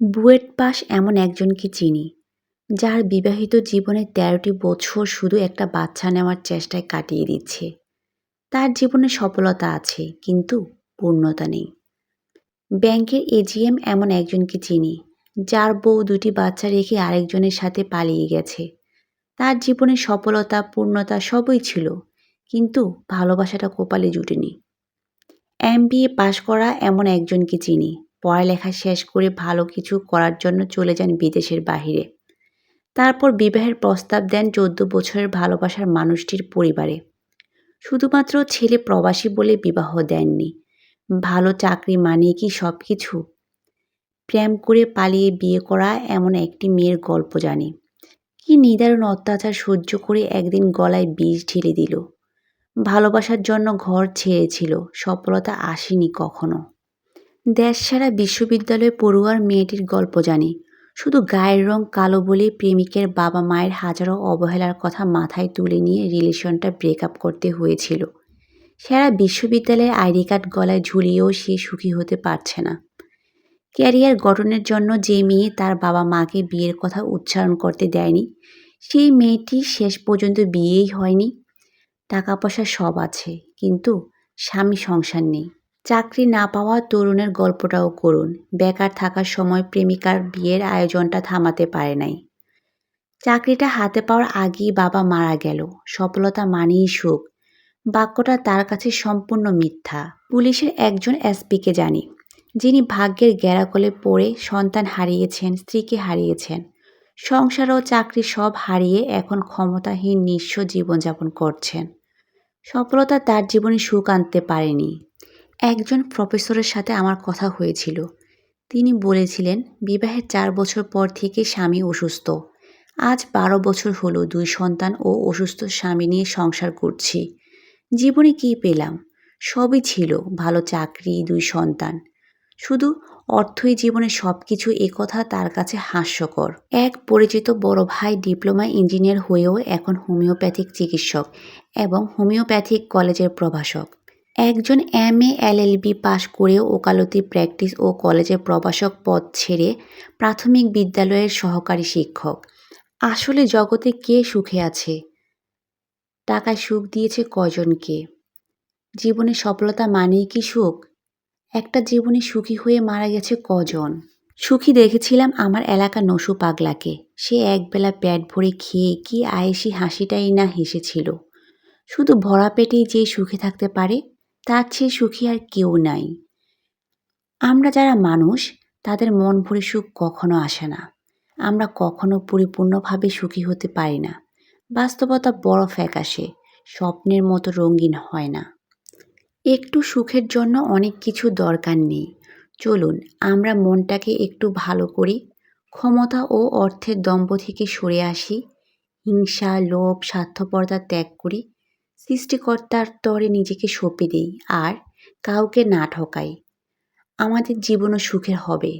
BUET pass এমন একজনকে চিনি, যার বিবাহিত জীবনের তেরোটি বছর শুধু একটা বাচ্চা নেওয়ার চেষ্টায় কাটিয়ে দিচ্ছে। তার জীবনে সফলতা আছে, কিন্তু পূর্ণতা নেই। ব্যাংকের এজিএম এমন একজনকে চিনি, যার বউ দুটি বাচ্চা রেখে আরেকজনের সাথে পালিয়ে গেছে। তার জীবনে সফলতা, পূর্ণতা সবই ছিল, কিন্তু ভালোবাসাটা কপালে জুটেনি। এম বি পাশ করা এমন একজনকে চিনি পড়ালেখা শেষ করে ভালো কিছু করার জন্য চলে যান বিদেশের বাহিরে। তারপর বিবাহের প্রস্তাব দেন চোদ্দ বছরের ভালোবাসার মানুষটির পরিবারে। শুধুমাত্র ছেলে প্রবাসী বলে বিবাহ দেননি। ভালো চাকরি মানে কি সব কিছু প্রেম করে পালিয়ে বিয়ে করা এমন একটি মেয়ের গল্প জানি। কি নিদারুণ অত্যাচার সহ্য করে একদিন গলায় বিষ ঢেলে দিল। ভালোবাসার জন্য ঘর ছেড়েছিল, সফলতা আসেনি কখনো। দেশ সারা বিশ্ববিদ্যালয়ে পড়ুয়ার মেয়েটির গল্প জানি। শুধু গায়ের রং কালো বলে প্রেমিকের বাবা মায়ের হাজারো অবহেলার কথা মাথায় তুলে নিয়ে রিলেশনটা ব্রেকআপ করতে হয়েছিল। সারা বিশ্ববিদ্যালয়ে আইডি কার্ড গলায় ঝুলিয়েও সে সুখী হতে পারছে না। ক্যারিয়ার গঠনের জন্য যে মেয়ে তার বাবা মাকে বিয়ের কথা উচ্চারণ করতে দেয়নি, সেই মেয়েটি শেষ পর্যন্ত বিয়েই হয়নি। টাকা পয়সা সব আছে, কিন্তু স্বামী সংসার নেই। চাকরি না পাওয়া তরুণের গল্পটাও করুন। বেকার থাকার সময় প্রেমিকার বিয়ের আয়োজনটা থামাতে পারে নাই। চাকরিটা হাতে পাওয়ার আগেই বাবা মারা গেল। সফলতা মানেই সুখ। বাক্যটা তার কাছে সম্পূর্ণ মিথ্যা। পুলিশের একজন এসপিকে জানি, যিনি ভাগ্যের গ্যারাকলে পড়ে সন্তান হারিয়েছেন, স্ত্রীকে হারিয়েছেন। সংসার ও চাকরি সব হারিয়ে এখন ক্ষমতাহীন নিঃস্ব জীবনযাপন করছেন। সফলতা তার জীবনে সুখ আনতে পারেনি। একজন প্রফেসরের সাথে আমার কথা হয়েছিল। তিনি বলেছিলেন, বিবাহের চার বছর পর থেকে স্বামী অসুস্থ। আজ বারো বছর হলো দুই সন্তান ও অসুস্থ স্বামী নিয়ে সংসার করছি। জীবনে কী পেলাম? সবই ছিল, ভালো চাকরি, দুই সন্তান। শুধু অর্থই জীবনে সব কিছু একথা তার কাছে হাস্যকর। এক পরিচিত বড় ভাই ডিপ্লোমা ইঞ্জিনিয়ার হয়েও এখন হোমিওপ্যাথিক চিকিৎসক এবং হোমিওপ্যাথিক কলেজের প্রভাষক। একজন এম এ এলএলবি পাশ করেও ওকালতি প্র্যাকটিস ও কলেজে প্রবাসক পদ ছেড়ে প্রাথমিক বিদ্যালয়ের সহকারী শিক্ষক। আসলে জগতে কে সুখে আছে? টাকায় সুখ দিয়েছে কজনকে জীবনে সফলতা মানেই কি সুখ? একটা জীবনে সুখী হয়ে মারা গেছে কজন? সুখী দেখেছিলাম আমার এলাকা নসু পাগলাকে। সে একবেলা পেট ভরে খেয়ে কি আয়েসি হাসিটাই না হেসেছিল। শুধু ভরা পেটেই যে সুখে থাকতে পারে তার চেয়ে সুখী আর কেউ নাই। আমরা যারা মানুষ, তাদের মন ভরে সুখ কখনো আসে না। আমরা কখনো পরিপূর্ণভাবে সুখী হতে পারি না। বাস্তবতা বড় ফ্যাকাশে, স্বপ্নের মতো রঙিন হয় না। একটু সুখের জন্য অনেক কিছু দরকার নেই। চলুন, আমরা মনটাকে একটু ভালো করি, ক্ষমতা ও অর্থের দম্ভ থেকে সরে আসি, হিংসা, লোভ, স্বার্থপরতা ত্যাগ করি সৃষ্টিকর্তার তরে নিজেকে সঁপে দিই আর কাউকে না ঠকাই। আমাদের জীবনও সুখের হবে।